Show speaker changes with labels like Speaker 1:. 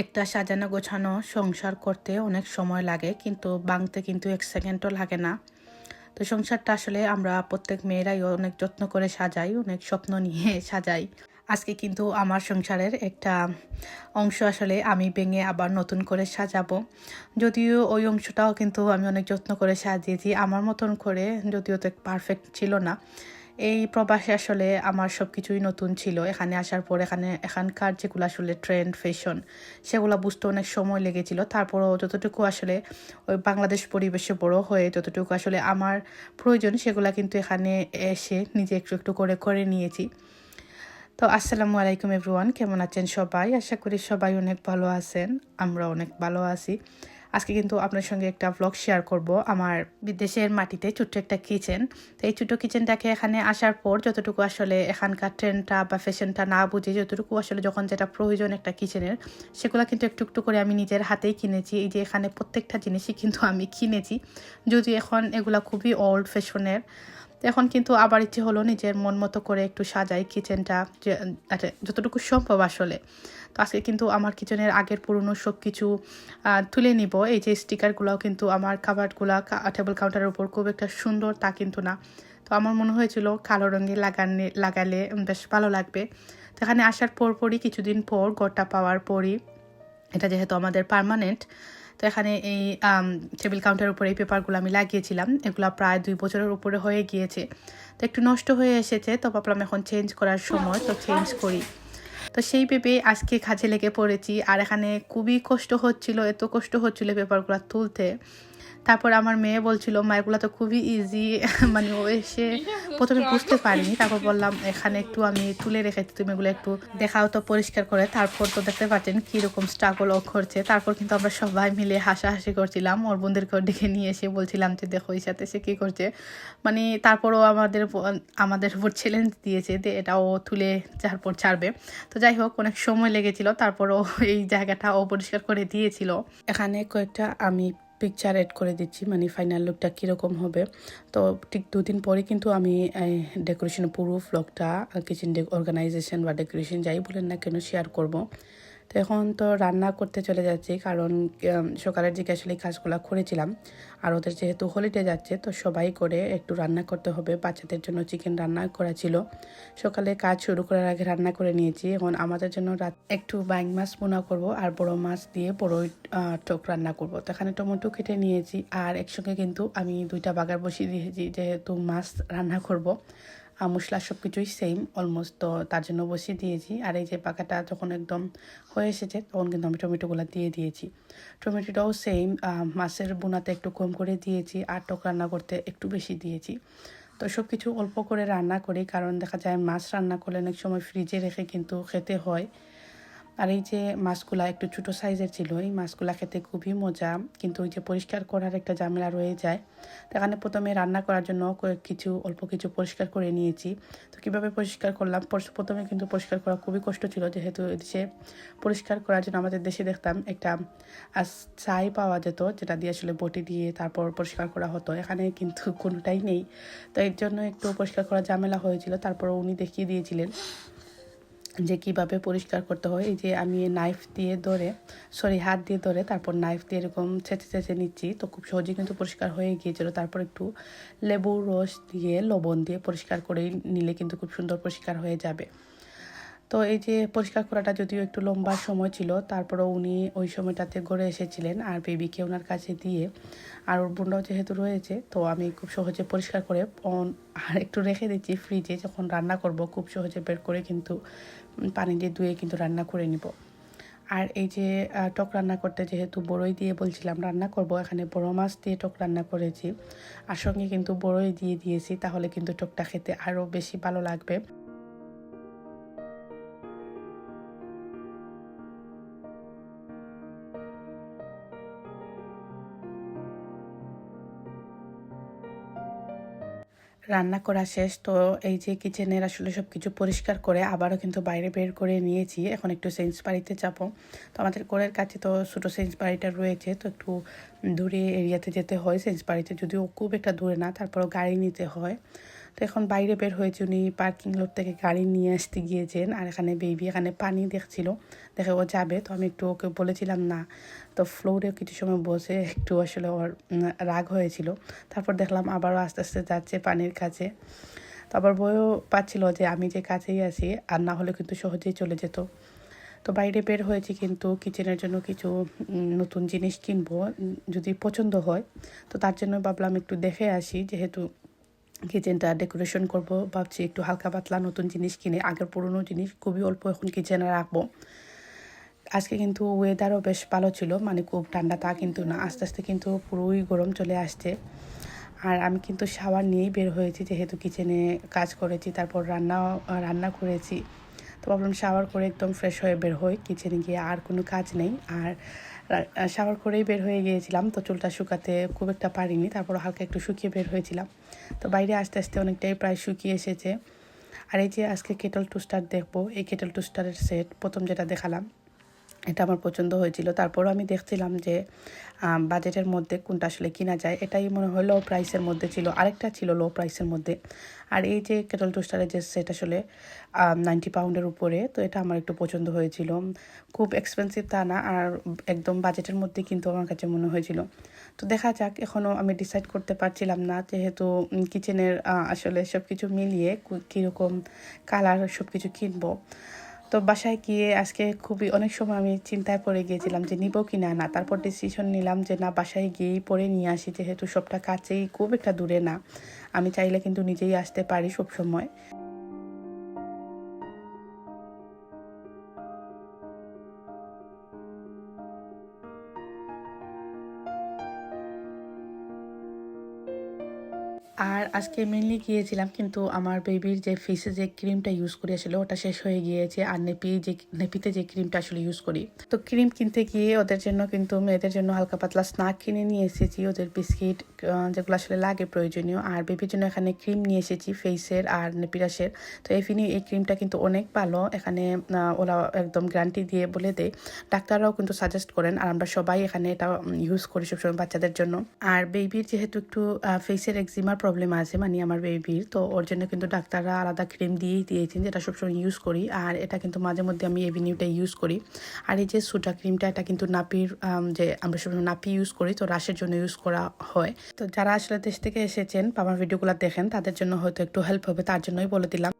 Speaker 1: একটা সাজানো গোছানো সংসার করতে অনেক সময় লাগে, কিন্তু বাংতে কিন্তু এক সেকেন্ডও লাগে না। তো সংসারটা আসলে আমরা প্রত্যেক মেয়েরাই অনেক যত্ন করে সাজাই, অনেক স্বপ্ন নিয়ে সাজাই। আজকে কিন্তু আমার সংসারের একটা অংশ আসলে আমি ভেঙে আবার নতুন করে সাজাবো। যদিও ওই অংশটাও কিন্তু আমি অনেক যত্ন করে সাজিয়েছি, আমার মতন করে, যদিও তো পারফেক্ট ছিল না। এই প্রবাসে আসলে আমার সব কিছুই নতুন ছিল। এখানে আসার পর এখানে, এখানকার যেগুলো আসলে ট্রেন্ড ফ্যাশন সেগুলো বুঝতে অনেক সময় লেগেছিল। তারপরও যতটুকু আসলে ওই বাংলাদেশ পরিবেশে বড় হয়ে যতটুকু আসলে আমার প্রয়োজন, সেগুলো কিন্তু এখানে এসে নিজে একটু একটু করে করে নিয়েছি। তো আসসালামু আলাইকুম এভরিওয়ান, কেমন আছেন সবাই? আশা করি সবাই অনেক ভালো আছেন, আমরা অনেক ভালো আছি। আজকে কিন্তু আপনার সঙ্গে একটা ব্লগ শেয়ার করব। আমার বিদেশের মাটিতে ছোট্ট একটা কিচেন তো এই ছোট্ট কিচেনটাকে এখানে আসার পর যতটুকু আসলে এখানকার ট্রেন্ডটা বা ফ্যাশনটা না বুঝে যতটুকু আসলে যখন যেটা প্রয়োজন একটা কিচেনের সেগুলো কিন্তু একটু একটু করে আমি নিজের হাতেই কিনেছি। এই যে এখানে প্রত্যেকটা জিনিসই কিন্তু আমি কিনেছি। যদি এখন এগুলা খুবই ওল্ড ফ্যাশনের এখন কিন্তু আবার ইচ্ছে হলো নিজের মন মতো করে একটু সাজাই কিচেনটা আচ্ছা, যতটুকু সম্ভব আসলে। তো আজকে কিন্তু আমার কিচেনের আগের পুরনো সব কিছু তুলে নিব। এই যে স্টিকারগুলোও কিন্তু আমার কাবার্ডগুলো টেবিল কাউন্টারের উপর খুব একটা সুন্দর তা কিন্তু না। তো আমার মনে হয়েছিল কালো রঙে লাগানে, লাগালে বেশ ভালো লাগবে। তো এখানে আসার পরপরই কিছুদিন পর গড়টা পাওয়ার পরই, এটা যেহেতু আমাদের পারমানেন্ট তো এখানে এই টেবিল কাউন্টারের উপরে এই পেপারগুলো আমি লাগিয়েছিলাম। এগুলো প্রায় দুই বছরের উপরে হয়ে গিয়েছে। তো একটু নষ্ট হয়ে এসেছে, তো ভাবলাম এখন চেঞ্জ করার সময়, তো চেঞ্জ করি। তো সেই ভেবে আজকে কাজে লেগে পড়েছি। আর এখানে খুবই কষ্ট হচ্ছিল, এত কষ্ট হচ্ছিল পেপারগুলো তুলতে। তারপর আমার মেয়ে বলছিল, মা, এগুলো তো খুবই ইজি মানে ও এসে প্রথমে বুঝতে পারিনি। তারপর বললাম এখানে একটু আমি তুলে রেখেছি তুমি এগুলো একটু দেখাও তো পরিষ্কার করে। তারপর তো দেখতে পাচ্ছেন কীরকম স্ট্রাগল ও করছে। তারপর কিন্তু আমরা সবাই মিলে হাসাহাসি করছিলাম। ওর বোনদেরকে ডেকে নিয়ে এসে বলছিলাম যে দেখো এই সাথে সে কী করছে? মানে তারপরও আমাদের আমাদের উপর চ্যালেঞ্জ দিয়েছে যে এটা ও তুলে তারপর ছাড়বে। তো যাই হোক অনেক সময় লেগেছিল। তারপরও এই জায়গাটা ও পরিষ্কার করে দিয়েছিল। এখানে কয়েকটা আমি পিকচার অ্যাড করে দিচ্ছি মানে ফাইনাল লুকটা কীরকম হবে। তো ঠিক দুদিন পরে কিন্তু আমি ডেকোরেশন পুরো ফ্লগটা কিচেন অর্গানাইজেশন বা ডেকোরেশন যাই বলেন না কেন শেয়ার করব। তো এখন তো রান্না করতে চলে যাচ্ছি, কারণ সকালের দিকে আসলে কাজগুলো করেছিলাম। আর ওদের যেহেতু হলিডে যাচ্ছে, তো সবাই করে একটু রান্না করতে হবে। বাচ্চাদের জন্য চিকেন রান্না করা ছিল। সকালে কাজ শুরু করার আগে রান্না করে নিয়েছি। এখন আমাদের জন্য রাত একটু বাইং মাছ পোনা করব আর বড় মাছ দিয়ে বড়ই টক রান্না করব। তো এখানে টমেটো কেটে নিয়েছি। আর একসঙ্গে কিন্তু আমি দুইটা বাগার বসিয়ে দিয়েছি, যেহেতু মাছ রান্না করব। মশলা সব কিছুই সেম অলমোস্ট তো তার জন্য বসিয়ে দিয়েছি। আর এই যে পাকাটা যখন একদম হয়ে এসেছে, তখন কিন্তু আমি টমেটোগুলো দিয়ে দিয়েছি। টমেটোটাও সেম মাছের বোনাতে একটু কম করে দিয়েছি, আর টক রান্না করতে একটু বেশি দিয়েছি। তো সব কিছু অল্প করে রান্না করি, কারণ দেখা যায় মাছ রান্না করলে অনেক সময় ফ্রিজে রেখে কিন্তু খেতে হয়। আর এই যে মাছগুলা একটু ছোটো সাইজের ছিল, এই মাছগুলা খেতে খুবই মজা। কিন্তু ওই যে পরিষ্কার করার একটা ঝামেলা রয়ে যায়। এখানে প্রথমে রান্না করার জন্য কিছু, অল্প কিছু পরিষ্কার করে নিয়েছি। তো কীভাবে পরিষ্কার করলাম? প্রথমে কিন্তু পরিষ্কার করা খুবই কষ্ট ছিল। যেহেতু দেশে পরিষ্কার করার জন্য আমাদের দেশে দেখতাম একটা ছাই পাওয়া যেত, যেটা দিয়ে আসলে বটি দিয়ে তারপর পরিষ্কার করা হতো। এখানে কিন্তু কোনোটাই নেই। তো এর জন্য একটু পরিষ্কার করা ঝামেলা হয়েছিল। তারপর উনি দেখিয়ে দিয়েছিলেন। যে কীভাবে পরিষ্কার করতে হয়, এই যে আমি নাইফ দিয়ে ধরে সরি হাত দিয়ে ধরে, তারপর নাইফ দিয়ে এরকম ছেঁচে ছেঁচে নিচ্ছি, তো খুব সহজেই কিন্তু পরিষ্কার হয়ে গিয়েছিল। তারপর একটু লেবুর রস দিয়ে লবণ দিয়ে পরিষ্কার করে নিলে কিন্তু খুব সুন্দর পরিষ্কার হয়ে যাবে। তো এই যে পরিষ্কার করাটা যদিও একটু লম্বা সময় ছিল, তারপরও উনি ওই সময়টাতে ঘরে এসেছিলেন আর বেবিকে ওনার কাছে দিয়ে, আর ওর বোনটাও যেহেতু রয়েছে, তো আমি খুব সহজে পরিষ্কার করে আর একটু রেখে দিচ্ছি ফ্রিজে, যখন রান্না করব খুব সহজে বের করে কিন্তু পানি দিয়ে ধুয়ে কিন্তু রান্না করে নিব। আর এই যে টক রান্না করতে যেহেতু বড়ই দিয়ে বলছিলাম রান্না করব, এখানে বড় মাছ দিয়ে টক রান্না করেছি, আর সঙ্গে কিন্তু বড়ই দিয়ে দিয়েছি, তাহলে কিন্তু টকটা খেতে আরও বেশি ভালো লাগবে। রান্না করা শেষ, তো এই যে কিচেনের আসলে সব কিছু পরিষ্কার করে আবারও কিন্তু বাইরে বের করে নিয়েছি। এখন একটু সেন্স বাড়িতে চাপো তো আমাদের কোরের কাছে তো ছোটো সেন্স বাড়িটা রয়েছে, তো একটু দূরে এরিয়াতে যেতে হয় সেন্স বাড়িতে। যদিও খুব একটা দূরে না, তারপরও গাড়ি নিতে হয়। তো এখন বাইরে বের হয়েছে উনি পার্কিং লট থেকে গাড়ি নিয়ে আসতে গিয়েছেন আর এখানে বেবি এখানে পানি দেখছিল। দেখে ও যাবে, তো আমি একটু ওকে বলেছিলাম, না। তো ফ্লোরে কিছু সময় বসে একটু আসলে ওর রাগ হয়েছিল। তারপর দেখলাম আবারও আস্তে আস্তে যাচ্ছে পানির কাছে। তো আবার বইও পাচ্ছিল যে আমি যে কাছেই আছি, আর না হলে কিন্তু সহজেই চলে যেত। তো বাইরে বের হয়েছি কিন্তু কিচেনের জন্য কিছু নতুন জিনিস কিনবো যদি পছন্দ হয়। তো তার জন্য ভাবলাম একটু দেখে আসি, যেহেতু কিচেনটা ডেকোরেশন করব। ভাবছি একটু হালকা পাতলা নতুন জিনিস কিনে, আগের পুরনো জিনিস খুবই অল্প এখন কিচেনে রাখব। আজকে কিন্তু ওয়েদারও বেশ ভালো ছিল মানে খুব ঠান্ডা তা কিন্তু না, আস্তে আস্তে কিন্তু পুরোই গরম চলে আসছে। আর আমি কিন্তু শাওয়ার নিয়েই বের হয়েছি, যেহেতু কিচেনে কাজ করেছি, তারপর রান্না রান্না করেছি। তো ভাবলাম শাওয়ার করে একদম ফ্রেশ হয়ে বের হই কিচেনে গিয়ে আর কোনো কাজ নেই। আর শাওয়ার করেই বের হয়ে গিয়েছিলাম, তো চুলটা শুকাতে খুব একটা পারিনি, তারপর হালকা একটু শুকিয়ে বের হয়েছিলাম। তো বাইরে আস্তে আস্তে অনেকটাই প্রায় শুকিয়ে এসেছে। আর এই যে আজকে কেটল টুস্টার দেখব, এই কেটল টুস্টারের সেট প্রথম যেটা দেখালাম এটা আমার পছন্দ হয়েছিল। তারপরও আমি দেখছিলাম যে বাজেটের মধ্যে কোনটা আসলে কিনা যায়, এটাই মনে হয় লো প্রাইসের মধ্যে ছিল। আরেকটা ছিল লো প্রাইসের মধ্যে। আর এই যে কেটল টোস্টারের যে সেট আসলে নাইনটি পাউন্ডের উপরে, তো এটা আমার একটু পছন্দ হয়েছিল। খুব এক্সপেন্সিভ তা না, আর একদম বাজেটের মধ্যে কিন্তু আমার কাছে মনে হয়েছিল। তো দেখা যাক এখনও আমি ডিসাইড করতে পারছিলাম না, যেহেতু কিচেনের আসলে সব কিছু মিলিয়ে কীরকম কালার সব কিছু কিনবো। তো বাসায় গিয়ে আজকে খুবই অনেক সময় আমি চিন্তায় পড়ে গিয়েছিলাম যে নিব কি না। না তারপর ডিসিশন নিলাম যে না, বাসায় গিয়েই পরে নিয়ে আসি, যেহেতু সবটা কাছেই, খুব একটা দূরে না। আমি চাইলে কিন্তু নিজেই আসতে পারি সব সময় আর আজকে মেনলি গিয়েছিলাম, কিন্তু আমার বেবির যে ফেসে যে ক্রিমটা ইউজ করি, আসলে ওটা শেষ হয়ে গিয়েছে। আর নেপি যে, নেপিতে যে ক্রিমটা আসলে ইউজ করি। তো ক্রিম কিনতে গিয়ে ওদের জন্য কিন্তু মেয়েদের জন্য হালকা পাতলা স্ন্যাক কিনে নিয়ে এসেছি। ওদের বিস্কিট যেগুলো আসলে লাগে প্রয়োজনীয়। আর বেবির জন্য এখানে ক্রিম নিয়ে এসেছি ফেসের আর নেপিরাসের। তো এই ফিনি, এই ক্রিমটা কিন্তু অনেক ভালো। এখানে ওরা একদম গ্যারান্টি দিয়ে বলে দেয়। ডাক্তাররাও কিন্তু সাজেস্ট করেন, আর আমরা সবাই এখানে এটা ইউজ করি সবসময় বাচ্চাদের জন্য। আর বেবির যেহেতু একটু ফেসের এক্সিমার প্রবলেম আছে মানে আমার বেবির তো ওর জন্য কিন্তু ডাক্তাররা আলাদা ক্রিম দিয়েই দিয়েছেন, যেটা সবসময় ইউজ করি। আর এটা কিন্তু মাঝে মধ্যে আমি এভিনিউটা ইউজ করি। আর এই যে সুটা ক্রিমটা এটা কিন্তু নাপির যে আমরা সবসময় নাপি ইউজ করি, তো রাশের জন্য ইউজ করা হয়। তো যারা আসলে দেশ থেকে এসেছেন আমার ভিডিওগুলো দেখেন, তাদের জন্য হয়তো একটু হেল্প হবে, তার জন্যই বলে দিলাম।